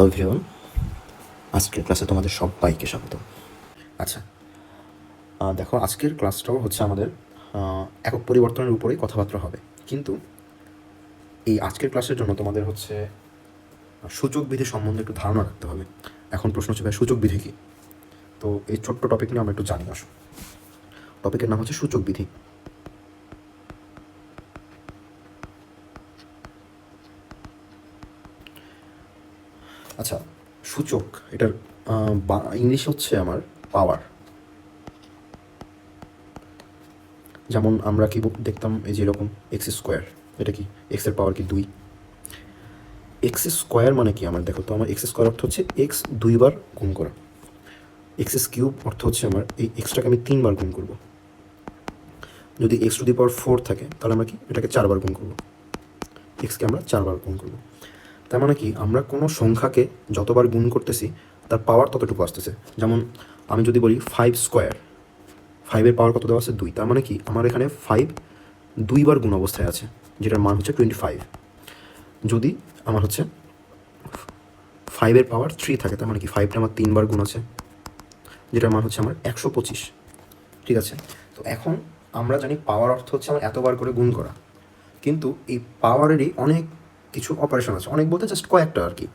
Hello ভিওন আজকের ক্লাসে তোমাদের সব সবাইকে স্বাগত। আচ্ছা দেখো, আজকের ক্লাসটাও হচ্ছে আমাদের একক পরিবর্তনের উপরেই কথাবার্তা হবে। কিন্তু এই আজকের ক্লাসের জন্য তোমাদের হচ্ছে সূচক বিধি সম্বন্ধে একটু ধারণা রাখতে হবে। এখন প্রশ্ন হচ্ছে, ভাই সূচক বিধি কি? তো এই ছোট্ট টপিক নিয়ে আমরা একটু জানি, আসো। টপিকের নাম হচ্ছে সূচক বিধি আচ্ছা সূচক, এটার ইংলিশ হচ্ছে আমার পাওয়ার যেমন আমরা কি দেখতাম এই যে এরকম এক্স স্কোয়ার এটা কি? এক্সের পাওয়ার কি? দুই। এক্স স্কোয়ার মানে কি আমার? দেখো তো, আমার এক্স স্কোয়ার অর্থ হচ্ছে এক্স দুইবার গুণ করা। এক্স কিউব অর্থ হচ্ছে আমার এই এক্সটাকে আমি তিনবার গুণ করব। যদি x to the power four থাকে, তাহলে আমরা কি? এটাকে চারবার গুণ করব। এক্সকে আমরা চারবার গুণ করব। তার মানে কি? আমরা কোনো সংখ্যাকে যতবার গুণ করতেছি, তার পাওয়ার ততটুকু আসতেছে। যেমন আমি যদি বলি ফাইভ স্কোয়ার ফাইভের পাওয়ার কত দেওয়া আছে? দুই। তার মানে কি? আমার এখানে ফাইভ দুইবার গুণ অবস্থায় আছে, যেটার মান হচ্ছে টোয়েন্টি ফাইভ যদি আমার হচ্ছে ফাইভের পাওয়ার থ্রি থাকে, তার মানে কি? ফাইভটা আমার তিনবার গুণ আছে, যেটার মান হচ্ছে আমার একশো পঁচিশ। ঠিক আছে? তো এখন আমরা জানি পাওয়ার অর্থ হচ্ছে আমার এতবার করে গুণ করা। কিন্তু এই পাওয়ারেরই অনেক কিছু অপারেশন আছে। অনেক বলতে জাস্ট কয়েকটা আর কি।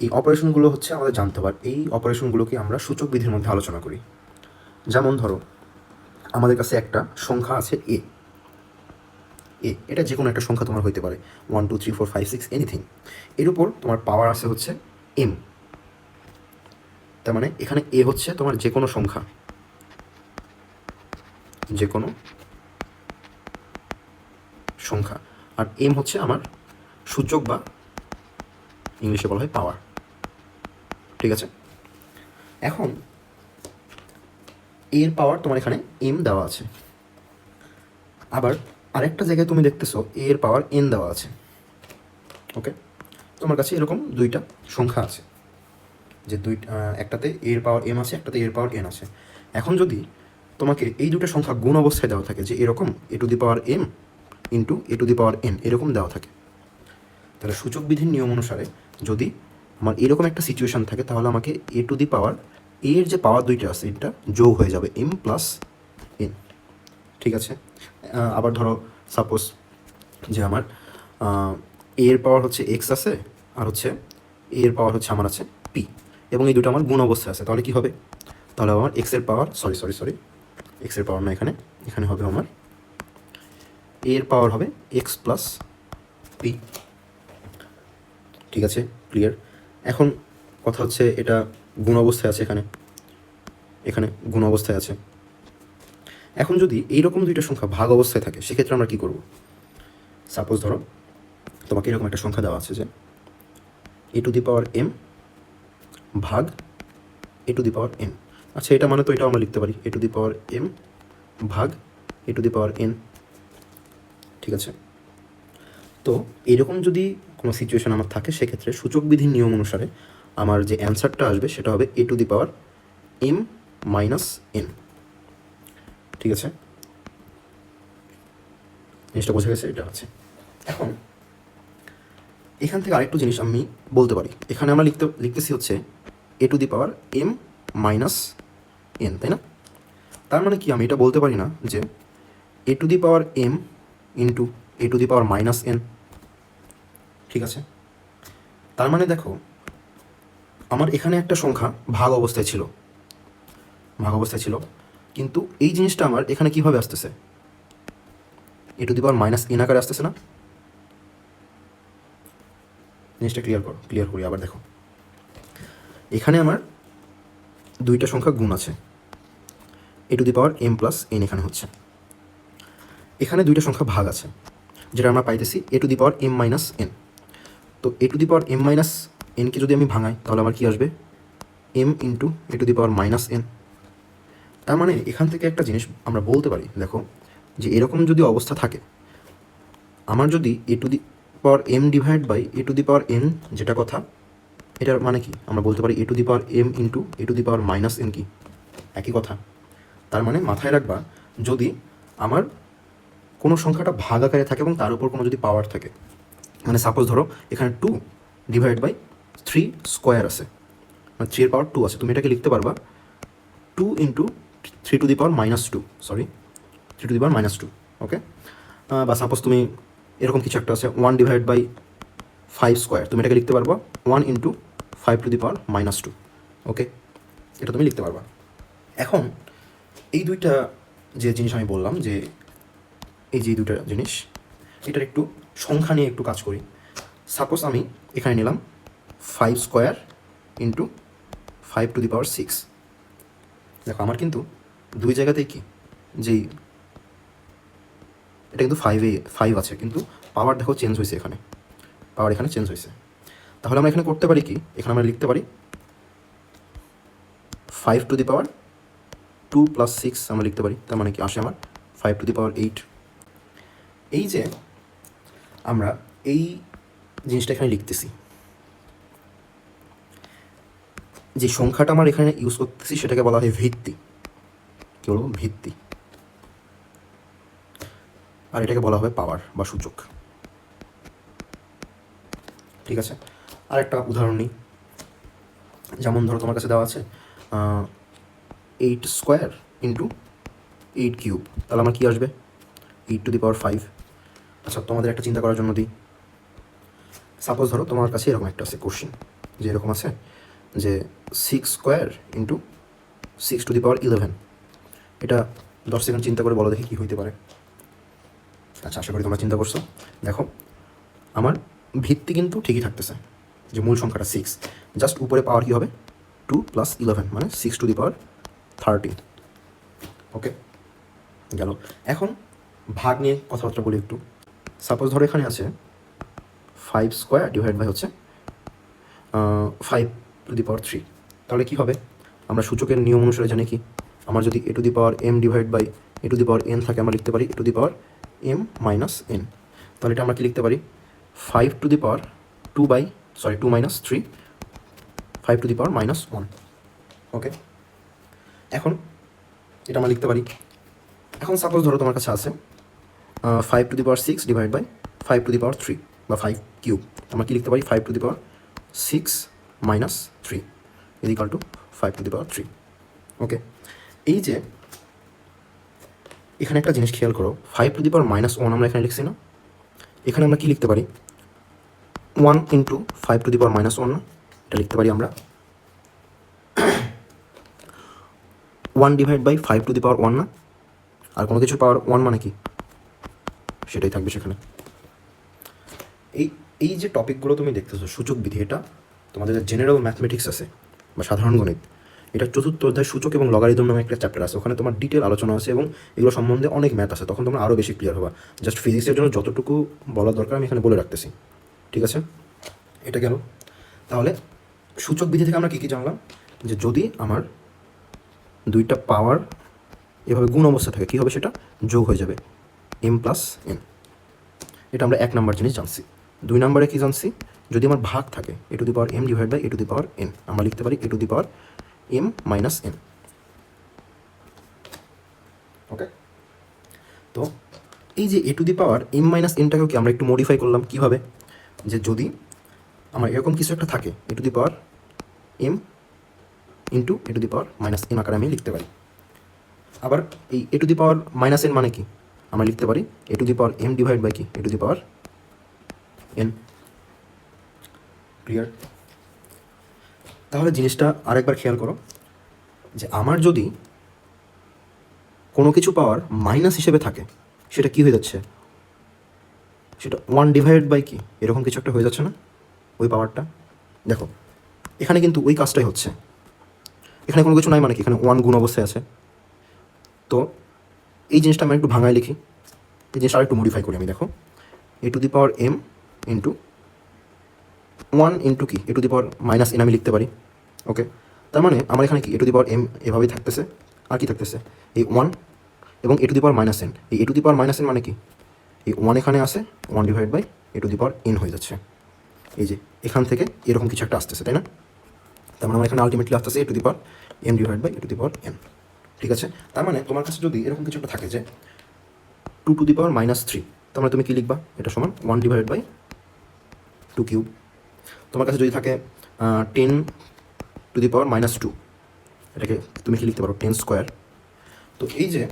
এই অপারেশনগুলো হচ্ছে আমাদের জানতে হবে এই অপারেশনগুলোকে আমরা সূচক বিধির মধ্যে আলোচনা করি। যেমন ধরো, আমাদের কাছে একটা সংখ্যা আছে এ এ এটা যে কোনো একটা সংখ্যা তোমার হইতে পারে। One two three four five six anything এর উপর তোমার পাওয়ার আছে হচ্ছে এম তার মানে এখানে এ হচ্ছে তোমার যে কোনো সংখ্যা। যে কোনো সংখ্যা। আর এম হচ্ছে আমার সূচক বা ইংলিশে বলা হয় পাওয়ার ঠিক আছে? এখন এর পাওয়ার তোমার এখানে এম দেওয়া আছে। আবার আরেকটা জায়গায় তুমি দেখতেছো, এর পাওয়ার এন দেওয়া আছে। ওকে তোমার কাছে এরকম দুইটা সংখ্যা আছে। যে দুই একটাতে এর পাওয়ার এম আছে, একটাতে এর পাওয়ার এন আছে। এখন যদি তোমাকে এই দুটো সংখ্যা গুণ অবস্থায় দেওয়া থাকে, যে এরকম a to the power m into a to the power n এরকম দেওয়া থাকে তাহলে সূচক বিধির নিয়ম অনুসারে যদি আমার এরকম একটা সিচুয়েশন থাকে, তাহলে আমাকে এ টু দি পাওয়ার এর যে পাওয়ার দুইটা আছে, এটা যোগ হয়ে যাবে এম প্লাস এন ঠিক আছে? আবার ধরো সাপোজ যে আমার এ এর পাওয়ার হচ্ছে এক্স আছে, আর হচ্ছে এর পাওয়ার হচ্ছে আমার আছে পি এবং এই দুটো আমার গুণ অবস্থায় আছে, তাহলে কি হবে? তাহলে আমার এক্সের পাওয়ার সরি সরি সরি এক্সের পাওয়ার না এখানে এখানে হবে আমার এর পাওয়ার হবে এক্স প্লাস পি ঠিক আছে ক্লিয়ার এখন কথা হচ্ছে এটা গুণ অবস্থায় আছে এখানে। এখানে গুণ অবস্থায় আছে। এখন যদি এইরকম দুইটা সংখ্যা ভাগ অবস্থায় থাকে, সেক্ষেত্রে আমরা কি করব? সাপোজ ধরো, তোমাকে এরকম একটা সংখ্যা দেওয়া আছে যে a to the power M ভাগ এ টু দি পাওয়ার এন আচ্ছা এটা মানে তো এটাও আমরা লিখতে পারি a to the power M ভাগ এ টু দি পাওয়ার এন ঠিক আছে? তো এরকম যদি কোনো সিচুয়েশন আমার থাকে, সেক্ষেত্রে সূচক বিধির নিয়ম অনুসারে আমার যে অ্যান্সারটা আসবে, সেটা হবে a to the power m minus n ঠিক আছে? জিনিসটা বোঝা গেছে, এটা আছে এখন, এখান থেকে আরেকটু জিনিস আমি বলতে পারি। এখানে আমরা লিখতে, লিখতেছি হচ্ছে a to the power m minus n তাই না? তার মানে কি, আমি এটা বলতে পারি না যে a to the power m into a to the power minus n ঠিক আছে? তার মানে দেখো, আমার এখানে একটা সংখ্যা ভাগ অবস্থায় ছিল। ভাগ অবস্থায় ছিল। কিন্তু এই জিনিসটা আমার এখানে কীভাবে আসতেছে? A to the power minus n আকারে আসতেছে না? জিনিসটা ক্লিয়ার করো ক্লিয়ার করি, আবার দেখো। এখানে আমার দুইটা সংখ্যা গুণ আছে। A to the power m plus n এখানে হচ্ছে। এখানে দুইটা সংখ্যা ভাগ আছে, যেটা আমরা পাইতেছি a to the power m minus n. তো a to the power m minus NK যদি আমি ভাঙাই, তাহলে আমার কি আসবে? M into a to the power minus n. তার মানে এখান থেকে একটা জিনিস আমরা বলতে পারি, দেখো, যে এরকম যদি অবস্থা থাকে, আমার যদি a to the power m divide by a to the power n, যেটা কথা, এটার মানে কি? আমরা বলতে পারি a to the power m into a to the power minus n কি? একই কথা। তার মানে মাথায় রাখবা, যদি আমার কোনো সংখ্যাটা ভাগ আকারে থাকে এবং তার উপর কোনো যদি পাওয়ার থাকে মানে সাপোজ ধরো, এখানে two divide by three square আছে। মানে থ্রি এর পাওয়ার টু আছে। তুমি এটাকে লিখতে পারবা two into three to the power minus two sorry three to the power minus two okay বা সাপোজ তুমি এরকম কিছু একটা আছে one divide by five square তুমি এটাকে লিখতে পারবা one into five to the power minus two okay এটা তুমি লিখতে পারবা। এখন, এই দুইটা যে জিনিস আমি বললাম, যে এই যে দুইটা জিনিস, এটার একটু সংখ্যা নিয়ে একটু কাজ করি। সাপোজ আমি এখানে নিলাম five square into five to the power six দেখো, আমার কিন্তু দুই জায়গাতেই কি? যেই এটা কিন্তু ফাইভে ফাইভ আছে, কিন্তু পাওয়ার দেখো চেঞ্জ হয়েছে এখানে। পাওয়ার এখানে চেঞ্জ হয়েছে। তাহলে আমরা এখানে করতে পারি কি? এখানে আমরা লিখতে পারি five to the power two plus six আমরা লিখতে পারি। তার মানে কি? আসে আমার five to the power eight এই যে আমরা এই জিনিসটা এখানে লিখতেছি। যে সংখ্যাটা আমার এখানে ইউজ করতেছি সেটাকে বলা হয় ভিত্তি। কি বলব? ভিত্তি। আর এটাকে বলা হবে পাওয়ার বা সূচক। ঠিক আছে? আর একটা উদাহরণ নিই। যেমন ধরো তোমার কাছে দেওয়া আছে eight square into eight cube তাহলে আমার কী আসবে? Eight to the power five আচ্ছা তোমাদের একটা চিন্তা করার জন্য দিই। সাপোজ ধরো তোমার কাছে এরকম একটা আছে কোশ্চিন যে এরকম আছে যে six square into six to the power eleven এটা দশ সেকেন্ড চিন্তা করে বলো দেখি কী হইতে পারে। আচ্ছা আশা করি তোমরা চিন্তা করছ। দেখো, আমার ভিত্তি কিন্তু ঠিকই থাকতেছে, যে মূল সংখ্যাটা সিক্স জাস্ট উপরে পাওয়ার কী হবে? টু প্লাস ইলেভেন মানে six to the power thirty okay গেল। এখন ভাগ নিয়ে কথাবার্তা বলি একটু। সাপোজ ধরো এখানে আছে ফাইভ স্কোয়ার ডিভাইড বাই হচ্ছে five to the power three তাহলে কী হবে? আমরা সূচকের নিয়ম অনুসারে জানি কি? আমার যদি a to the power m divide by a to the power n থাকে, আমরা লিখতে পারি a to the power m minus n তাহলে এটা আমরা কি লিখতে পারি? Five to the power two by sorry two minus three five to the power minus one okay এখন, এটা আমরা লিখতে পারি। এখন সাপোজ ধরো তোমার কাছে আছে five to the power six divide by five to the power three বা ফাইভ কিউব আমরা কি লিখতে পারি? Five to the power six minus three equal to five to the power three okay এই যে, এখানে একটা জিনিস খেয়াল করো। Five to the power minus one আমরা এখানে লিখছি না। এখানে আমরা কি লিখতে পারি? One into five to the power minus one এটা লিখতে পারি আমরা। One divide by five to the power one না? আর কোনো কিছু পাওয়ার ওয়ান মানে কি? সেটাই থাকবে সেখানে। এই এই যে টপিকগুলো তুমি দেখতেছো, সূচক বিধি, এটা তোমাদের যে জেনারেল ম্যাথমেটিক্স আছে বা সাধারণ গণিত, এটা চতুর্থ অধ্যায় সূচক এবং লগারিদম নামে একটা চ্যাপ্টার আছে। ওখানে তোমার ডিটেল আলোচনা আছে এবং এগুলো সম্বন্ধে অনেক ম্যাথ আছে। তখন তোমরা আরও বেশি ক্লিয়ার হবা। জাস্ট ফিজিক্সের জন্য যতটুকু বলার দরকার আমি এখানে বলে রাখতেছি। ঠিক আছে? এটা গেল। তাহলে সূচক বিধি থেকে আমরা কী কী জানলাম? যে যদি আমার দুইটা পাওয়ার এভাবে গুণ অবস্থা থাকে, কী হবে সেটা? যোগ হয়ে যাবে। এম প্লাস এন এটা আমরা এক নাম্বার জিনিস জানছি। দুই নম্বরে কি জানছি? যদি আমার ভাগ থাকে, a to the power m divide by a to the power n আমরা লিখতে পারি a to the power m minus n okay তো এই যে a to the power m minus এনটাকেও কি আমরা একটু মডিফাই করলাম কীভাবে? যে যদি আমার এরকম কিছু একটা থাকে a to the power m into a to the power minus n আকারে আমি লিখতে পারি। আবার এই a to the power minus n মানে কি? আমরা লিখতে পারি a to the power m divide by কি? A to the power n clear তাহলে জিনিসটা আরেকবার খেয়াল করো যে আমার যদি কোনো কিছু পাওয়ার মাইনাস হিসেবে থাকে, সেটা কি হয়ে যাচ্ছে? সেটা ওয়ান ডিভাইড বাই কি? এরকম কিছু একটা হয়ে যাচ্ছে না? ওই পাওয়ারটা দেখো, এখানে কিন্তু ওই কাজটাই হচ্ছে। এখানে কোনো কিছু নাই মানে কি? এখানে ওয়ান গুণ অবস্থায় আছে। তো এই জিনিসটা আমি একটু ভাঙায় লিখি। এই জিনিসটা আরেকটু মডিফাই করি আমি, দেখো। A to the power m into one into কি a to the power minus n আমি লিখতে পারি ওকে তার মানে আমার এখানে কি? এ টু দি পাওয়ার এম এভাবেই থাকতেছে, আর কি থাকতেছে? এই ওয়ান এবং a to the power minus n এই a to the power minus n মানে কি? এই ওয়ান এখানে আসে one divide by a to the power n হয়ে যাচ্ছে। এই যে, এখান থেকে এরকম কিছু একটা আসতেছে, তাই না? তার মানে আমার এখানে আলটিমেটলি আসতেছে a to the power m divide by a to the power n ঠিক আছে? তার মানে তোমার কাছে যদি এরকম কিছু একটা থাকে যে two to the power minus three তার মানে তুমি কী লিখবা? এটা সমান one divide by two cube তোমার কাছে যদি থাকে ten to the power minus two এটাকে তুমি কি লিখতে পারো? টেন স্কোয়ার তো এই যে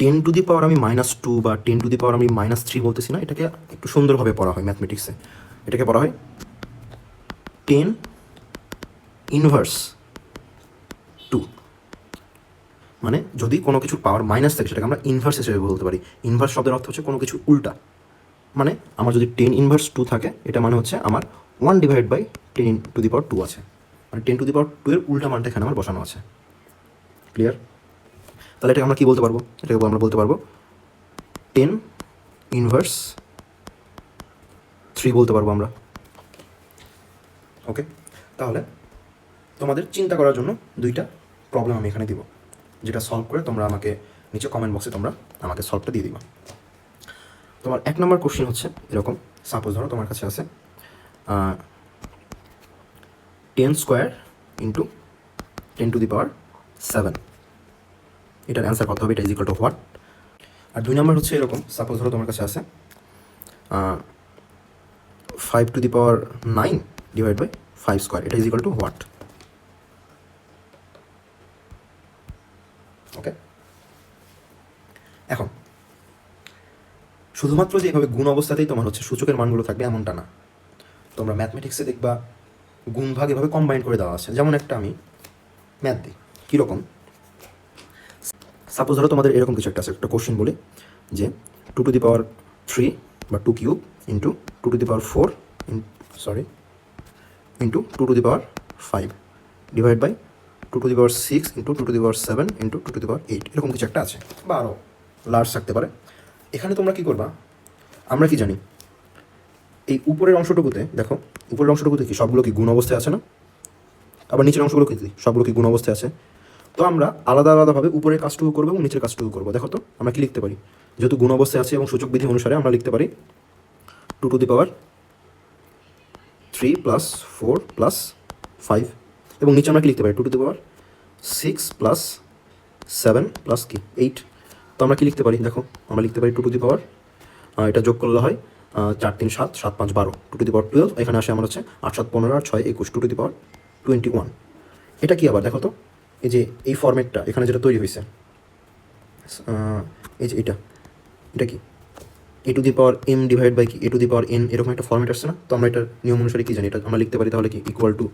টেন টু দি পাওয়ার আমি মাইনাস টু বা টেন টু দি পাওয়ার আমি মাইনাস থ্রি বলতেছি না, এটাকে একটু সুন্দরভাবে পড়া হয় ম্যাথমেটিক্সে এটাকে পড়া হয় টেন ইনভার্স টু মানে যদি কোনো কিছুর পাওয়ার মাইনাস থাকে, সেটাকে আমরা ইনভার্স হিসেবে বলতে পারি। ইনভার্স শব্দের অর্থ হচ্ছে কোনো কিছু উল্টা। মানে আমার যদি টেন ইনভার্স টু থাকে, এটা মানে হচ্ছে আমার one divide by ten to the power two আছে। মানে ten to the power two এর উল্টা মানটা এখানে আমার বসানো আছে। ক্লিয়ার তাহলে এটাকে আমরা কি বলতে পারব? এটাকে আমরা বলতে পারব টেন ইনভার্স থ্রি বলতে পারব আমরা। ওকে তাহলে তোমাদের চিন্তা করার জন্য দুইটা প্রবলেম আমি এখানে দিব। যেটা সলভ করে তোমরা আমাকে নিচে কমেন্ট বক্সে তোমরা আমাকে সলভটা দিয়ে দিবা। তোমার এক নম্বর কোশ্চেন হচ্ছে এরকম। সাপোজ ধরো তোমার কাছে আছে ten square into ten to the power seven এটার অ্যান্সার কত হবে? এটা ইজ ইকাল টু হোয়াট আর দুই নম্বর হচ্ছে এরকম। সাপোজ ধরো তোমার কাছে আছে five to the power nine divide by five square এটা is equal to what okay এখন শুধুমাত্র যে এভাবে গুণ অবস্থাতেই তোমার হচ্ছে সূচকের মানগুলো থাকবে এমনটা না। তোমরা ম্যাথমেটিক্সে দেখবা গুণ ভাগ এভাবে কম্বাইন করে দেওয়া আছে। যেমন একটা আমি ম্যাথ দিই, কীরকম? সাপোজ ধরো তোমাদের এরকম কিছু একটা আছে, একটা কোশ্চেন বলি, যে two to the power three বা two cube into two to the power four sorry into two to the power five divide by two to the power six into two to the power seven into two to the power eight এরকম কিছু একটা আছে। বা আরও large থাকতে পারে। এখানে তোমরা কি করবা? আমরা কি জানি? এই উপরের অংশটুকুতে, দেখো, উপরের অংশটুকুতে কি? সবগুলো কি গুণ অবস্থায় আছে না? আবার নিচের অংশগুলো কি? সবগুলো কি গুণ অবস্থায় আছে? তো আমরা আলাদা আলাদাভাবে উপরের কাজটুকু করব এবং নিচের কাজটুকু করব। দেখো তো, আমরা কি লিখতে পারি? যেহেতু গুণ অবস্থায় আছে এবং সূচক বিধি অনুসারে আমরা লিখতে পারি two to the power three plus four plus five. এবং নিচে আমরা কি লিখতে পারি? Two to the power six plus seven plus কি? এইট। তো আমরা কি লিখতে পারি? দেখো, আমরা লিখতে পারি টু টু দি পাওয়ার এটা যোগ করলে হয় চার, তিন, সাত সাত, পাঁচ, বারো। Two to the power twelve এখানে আসে আমার হচ্ছে আট, সাত, পনেরো আর ছয়, একুশ two to the power twenty one এটা কি আবার? দেখো তো, এই যে এই ফর্মেটটা এখানে যেটা তৈরি হয়েছে এই যে এটা এটা কি? A to the power M divide by কি? এ টু দি পাওয়ার এন এরকম একটা ফর্মেট আসছে না? তো আমরা এটার নিয়ম অনুসারে কি জানি? এটা আমরা লিখতে পারি তাহলে কি? Equal to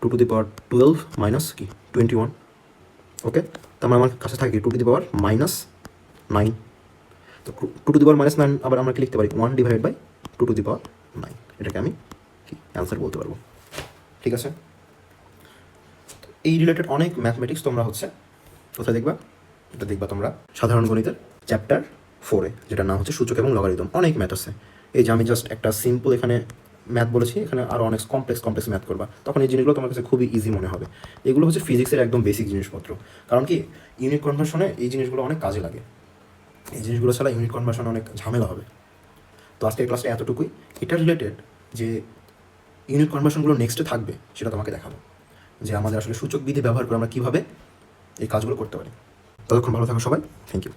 two to the power twelve minus কি? টোয়েন্টি ওয়ান ওকে তার আমার কাছে থাকে two to the power minus nine তো two to the power minus nine আবার আমরা কি লিখতে পারি? One divide by two to the power nine এটাকে আমি কি অ্যান্সার বলতে পারব? ঠিক আছে? এই রিলেটেড অনেক ম্যাথমেটিক্স তোমরা হচ্ছে কোথায় দেখবা? এটা দেখবা তোমরা সাধারণ গণিতের চ্যাপ্টার ফোরে যেটা নাম হচ্ছে সূচক এবং লগারিদম অনেক ম্যাথ আছে। এই যে আমি জাস্ট একটা সিম্পল এখানে ম্যাথ বলেছি, এখানে আরও অনেক কমপ্লেক্স কমপ্লেক্স ম্যাথ করবা। তখন এই জিনিসগুলো তোমার কাছে খুবই ইজি মনে হবে। এগুলো হচ্ছে ফিজিক্সের একদম বেসিক জিনিসপত্র। কারণ কি ইউনিট কনভার্সনে এই জিনিসগুলো অনেক কাজে লাগে। এই জিনিসগুলো ছাড়া ইউনিট কনভার্সন অনেক ঝামেলা হবে। তো আজকের ক্লাসটা এতটুকুই। এটা রিলেটেড যে ইউনিট কনভার্সনগুলো নেক্সটে থাকবে, সেটা তোমাকে দেখাবো। যে আমাদের আসলে সূচক বিধি ব্যবহার করে আমরা কীভাবে এই কাজগুলো করতে পারি। ততক্ষণ ভালো থাকো সবাই। Thank you